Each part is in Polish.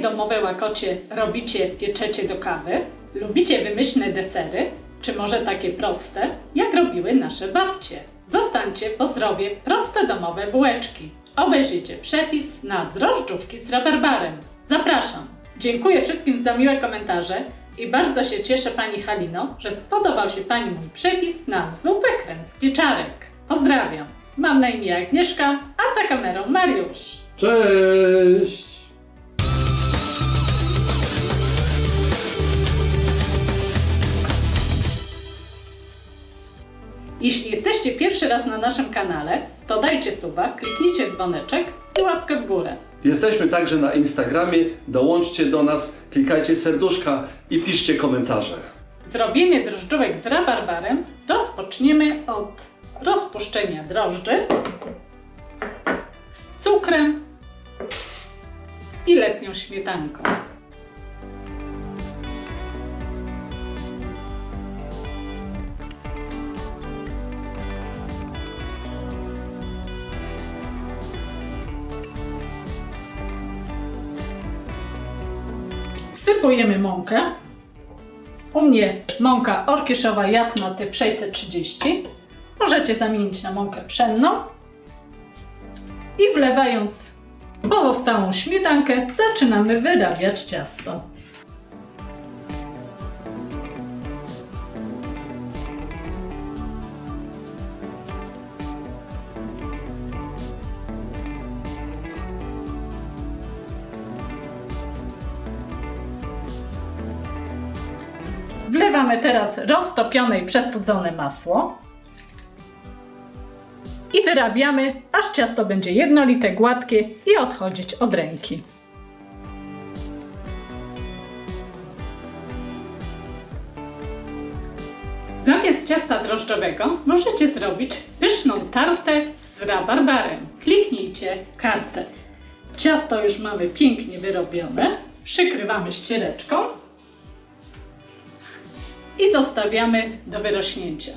domowe łakocie robicie, pieczecie do kawy? Lubicie wymyślne desery? Czy może takie proste, jak robiły nasze babcie? Zostańcie po zdrowie proste domowe bułeczki. Obejrzyjcie przepis na drożdżówki z rabarbarem. Zapraszam! Dziękuję wszystkim za miłe komentarze i bardzo się cieszę Pani Halino, że spodobał się Pani mój przepis na zupę krem z pieczarek. Pozdrawiam! Mam na imię Agnieszka, a za kamerą Mariusz. Cześć! Jeśli jesteście pierwszy raz na naszym kanale, to dajcie suba, kliknijcie dzwoneczek i łapkę w górę. Jesteśmy także na Instagramie. Dołączcie do nas, klikajcie serduszka i piszcie komentarze. Zrobienie drożdżówek z rabarbarem rozpoczniemy od rozpuszczenia drożdży z cukrem i letnią śmietanką. Wsypujemy mąkę. U mnie mąka orkieszowa jasna typ 630. Możecie zamienić na mąkę pszenną. I wlewając pozostałą śmietankę, zaczynamy wyrabiać ciasto. Wlewamy teraz roztopione i przestudzone masło. I wyrabiamy, aż ciasto będzie jednolite, gładkie i odchodzić od ręki. Zamiast ciasta drożdżowego możecie zrobić pyszną tartę z rabarbarem. Kliknijcie kartę. Ciasto już mamy pięknie wyrobione. Przykrywamy ściereczką i zostawiamy do wyrośnięcia.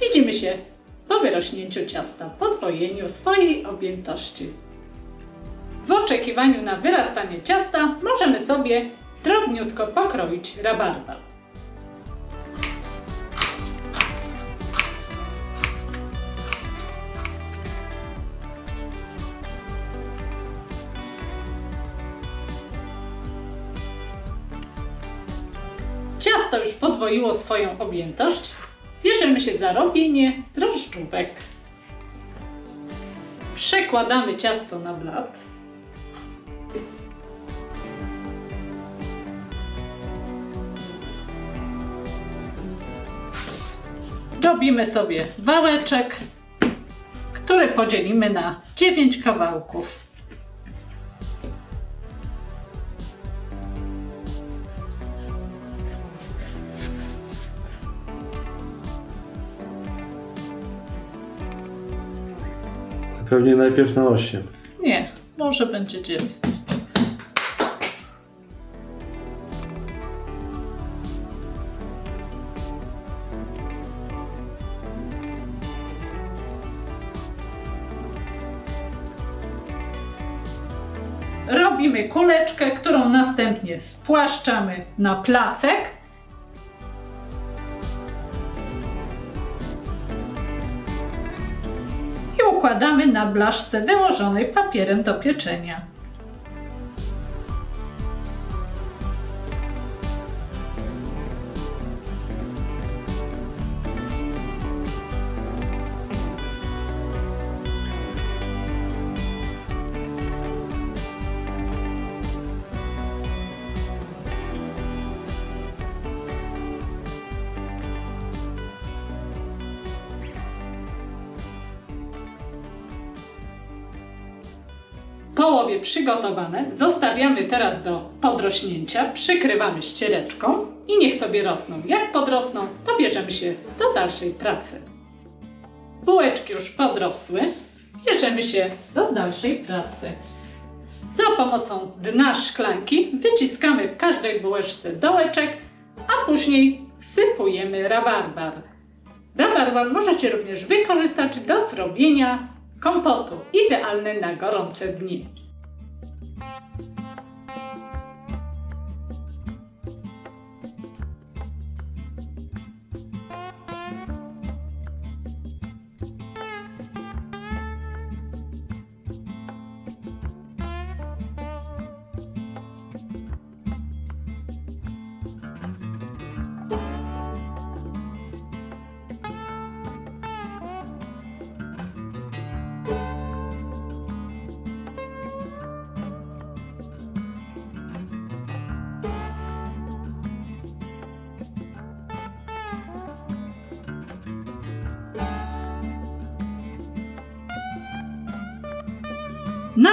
Widzimy się po wyrośnięciu ciasta, podwojeniu swojej objętości. W oczekiwaniu na wyrastanie ciasta możemy sobie drobniutko pokroić rabarbar. Już podwoiło swoją objętość. Bierzemy się za robienie drożdżówek. Przekładamy ciasto na blat. Robimy sobie wałeczek, który podzielimy na 9 kawałków. Pewnie najpierw na 8. Nie, może będzie 9. Robimy kuleczkę, którą następnie spłaszczamy na placek. Układamy na blaszce wyłożonej papierem do pieczenia. Połowie przygotowane, zostawiamy teraz do podrośnięcia, przykrywamy ściereczką i niech sobie rosną. Jak podrosną, to bierzemy się do dalszej pracy. Bułeczki już podrosły, bierzemy się do dalszej pracy. Za pomocą dna szklanki wyciskamy w każdej bułeczce dołeczek, a później wsypujemy rabarbar. Rabarbar możecie również wykorzystać do zrobienia kompotu, idealny na gorące dni.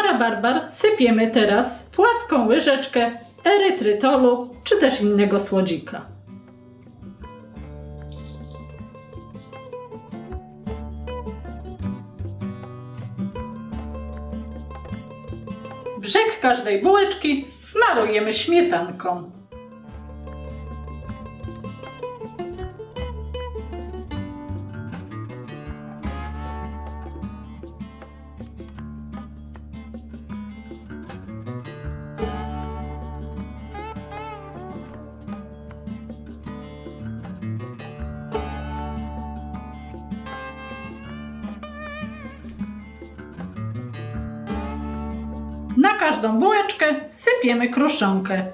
Rabarbar sypiemy teraz płaską łyżeczkę erytrytolu czy też innego słodzika. Brzeg każdej bułeczki smarujemy śmietanką. Każdą bułeczkę sypiemy kruszonkę.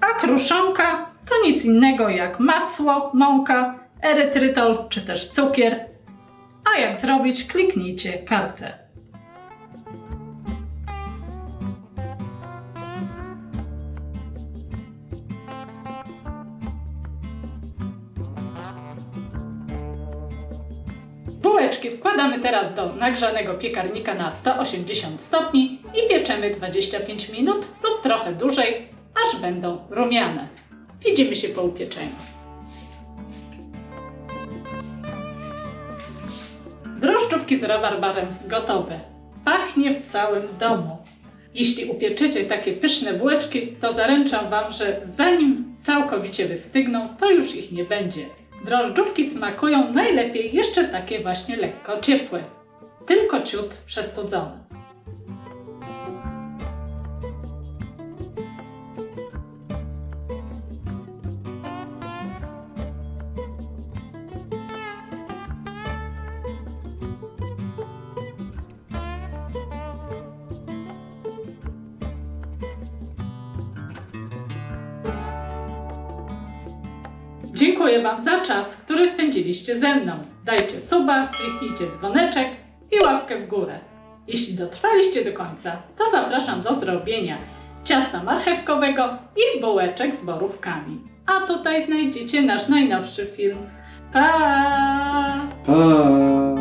A kruszonka to nic innego jak masło, mąka, erytrytol czy też cukier. A jak zrobić, kliknijcie kartę. Bułeczki wkładamy teraz do nagrzanego piekarnika na 180 stopni i pieczemy 25 minut lub trochę dłużej, aż będą rumiane. Widzimy się po upieczeniu. Drożdżówki z rabarbarem gotowe. Pachnie w całym domu. Jeśli upieczycie takie pyszne bułeczki, to zaręczam Wam, że zanim całkowicie wystygną, to już ich nie będzie. Drożdżówki smakują najlepiej jeszcze takie właśnie lekko ciepłe, tylko ciut przestudzone. Dziękuję Wam za czas, który spędziliście ze mną. Dajcie suba, kliknijcie dzwoneczek i łapkę w górę. Jeśli dotrwaliście do końca, to zapraszam do zrobienia ciasta marchewkowego i bułeczek z borówkami. A tutaj znajdziecie nasz najnowszy film. Pa! Pa!